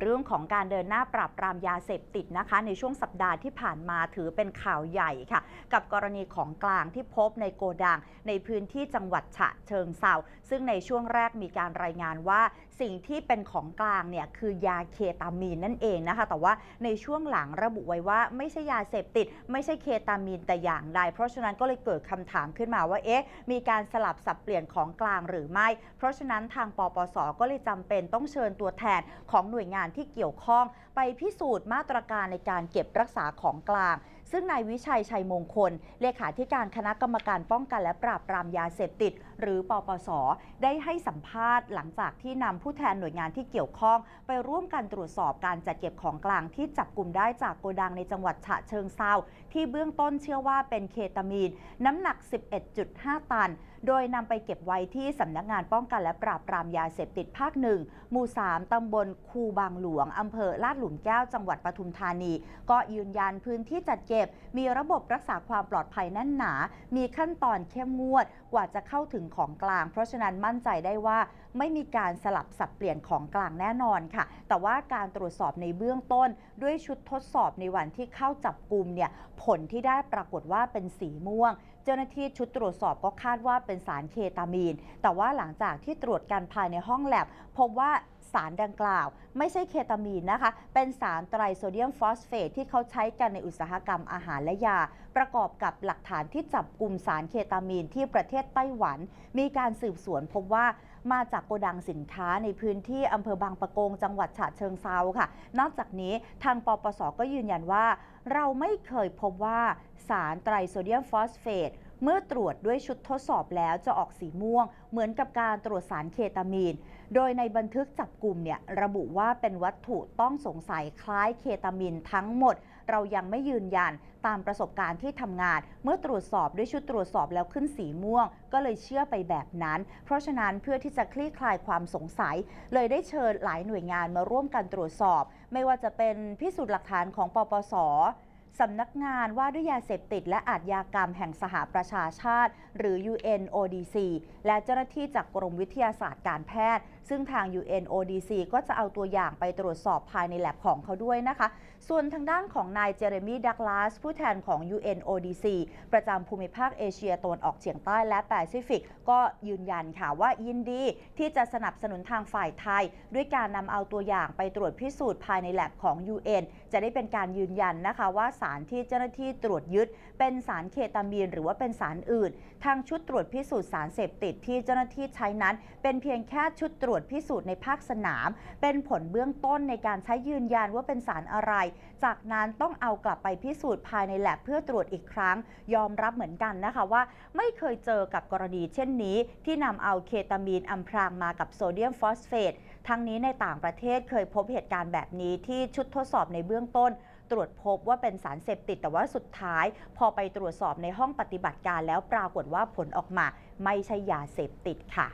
เรื่องของการเดินหน้าปราบปรามยาเสพติดนะคะ ในช่วงสัปดาห์ที่ผ่านมาถือเป็นข่าวใหญ่ค่ะ กับกรณีของกลางที่พบในโกดัง ในพื้นที่จังหวัดฉะเชิงเซาซึ่งในช่วงแรกมีการรายงานว่า สิ่งที่เป็นของกลางเนี่ยคือยาเคตามีนนั่นเองนะคะ แต่ว่าในช่วงหลังระบุไว้ว่าไม่ใช่ยาเสพติด ไม่ใช่เคตามีนแต่อย่างใด เพราะฉะนั้นก็เลยเกิดคำถามขึ้นมาว่าเอ๊ะมีการสลับสับเปลี่ยนของกลางหรือไม่ เพราะฉะนั้นทางปปสก็เลยจำเป็นต้องเชิญตัวแทนของหน่วยงานที่เกี่ยวข้อง ไปพิสูจน์มาตรการในการเก็บรักษาของกลางซึ่งนายวิชัยชัยมงคล เลขาธิการคณะกรรมการป้องกันและปราบปรามยาเสพติด หรือปปส ได้ให้สัมภาษณ์หลังจากที่นำผูู้้แทนหน่วยงานที่เกี่ยวข้อง ไปร่วมกันตรวจสอบการจัดเก็บของกลางที่จับกลุ่มได้จากโกดังในจังหวัดฉะเชิงเซาที่เบื้องต้นเชื่อว่าเป็นเคตามีน น้ำหนัก 11.5 ตัน โดยนำไปเก็บไว้ที่สำนักงานป้องกันและปราบปรามยาเสพติดภาคหนึ่งหมู่ 3 ตำบลคูบางหลวงอำเภอลาดหลุมแก้วจังหวัดปทุมธานี ก็ยืนยันพื้นที่จัดเก็บ มีระบบรักษาความปลอดภัยแน่นหนา มีขั้นตอนเข้มงวดกว่าจะเข้าถึงของกลาง เพราะฉะนั้นมั่นใจได้ว่าไม่มีการสลับสับเปลี่ยนของกลางแน่นอนค่ะ แต่ว่าการตรวจสอบในเบื้องต้น ด้วยชุดทดสอบในวันที่เข้าจับกลุ่มเนี่ยผลที่ได้ปรากฏว่าเป็นสีม่วงเจ้าหน้าที่ชุดตรวจสอบก็คาดว่าเป็นสารเคตามีน แต่ว่าหลังจากที่ตรวจกันภายในห้องแลบพบว่าสารดังกล่าว ไม่ใช่เคตามีนนะคะ เป็นสารไตรโซเดียมฟอสเฟตที่เขาใช้กันในอุตสาหกรรมอาหารและยา ประกอบกับหลักฐานที่จับกลุ่มสารเคตามีนที่ประเทศไต้หวัน มีการสืบสวนพบว่ามาจากโกดังสินค้าในพื้นที่อำเภอบางปะกงจังหวัดฉะเชิงเซาค่ะ นอกจากนี้ทางปปสก็ยืนยันว่า เราไม่เคยพบว่าสารไตรโซเดียมฟอสเฟตเมื่อตรวจด้วยชุดทดสอบแล้วจะออกสีม่วง เหมือนกับการตรวจสารเคตามีน โดยในบันทึกจับกลุ่มเนี่ยระบุว่าเป็นวัตถุต้องสงสัยคล้ายเคตามีนทั้งหมด เรายังไม่ยืนยันตามประสบการณ์ที่ทำงาน เมื่อตรวจสอบด้วยชุดตรวจสอบแล้วขึ้นสีม่วง ก็เลยเชื่อไปแบบนั้น เพราะฉะนั้นเพื่อที่จะคลี่คลายความสงสัย เลยได้เชิญหลายหน่วยงานมาร่วมกันตรวจสอบ ไม่ว่าจะเป็นพิสูจน์หลักฐานของปปส สำนักงานว่าด้วยยาเสพติดและอาชญากรรมแห่งสหประชาชาติ หรือ UNODC และเจ้าหน้าที่จากกรมวิทยาศาสตร์การแพทย์ ซึ่งทาง UNODC ก็จะเอาตัวอย่างไปตรวจสอบภายในแลบของเขาด้วยนะคะ ส่วนทางด้านของนายเจเรมีดักลาส ผู้แทนของ UNODC ประจำภูมิภาคเอเชียตะวันออกเฉียงใต้และแปซิฟิก ก็ยืนยันค่ะว่ายินดีที่จะสนับสนุนทางฝ่ายไทย ด้วยการนำเอาตัวอย่างไปตรวจพิสูจน์ภายในแลบของ UN จะได้เป็นการยืนยันนะคะว่าสารที่เจ้าหน้าที่ตรวจยึด เป็นสารเคตามีน หรือว่าเป็นสารอื่น ทางชุดตรวจพิสูจน์สารเสพติดที่เจ้าหน้าที่ใช้นั้น เป็นเพียงแค่ชุดตรวจพิสูจน์ในภาคสนาม เป็นผลเบื้องต้นในการใช้ยืนยันว่าเป็นสารอะไร จากนั้นต้องเอากลับไปพิสูจน์ภายในแลบเพื่อตรวจอีกครั้ง ยอมรับเหมือนกันนะคะว่า ไม่เคยเจอกับกรณีเช่นนี้ ที่นำเอาเคตามีนอำพรางมากับโซเดียมฟอสเฟตทั้งนี้ในต่างประเทศเคยพบเหตุการณ์แบบนี้ที่ชุดทดสอบในเบื้องต้น ตรวจพบว่าเป็นสารเสพติด แต่ว่าสุดท้าย พอไปตรวจสอบในห้องปฏิบัติการแล้วปรากฏว่าผลออกมา ไม่ใช่ยาเสพติดค่ะ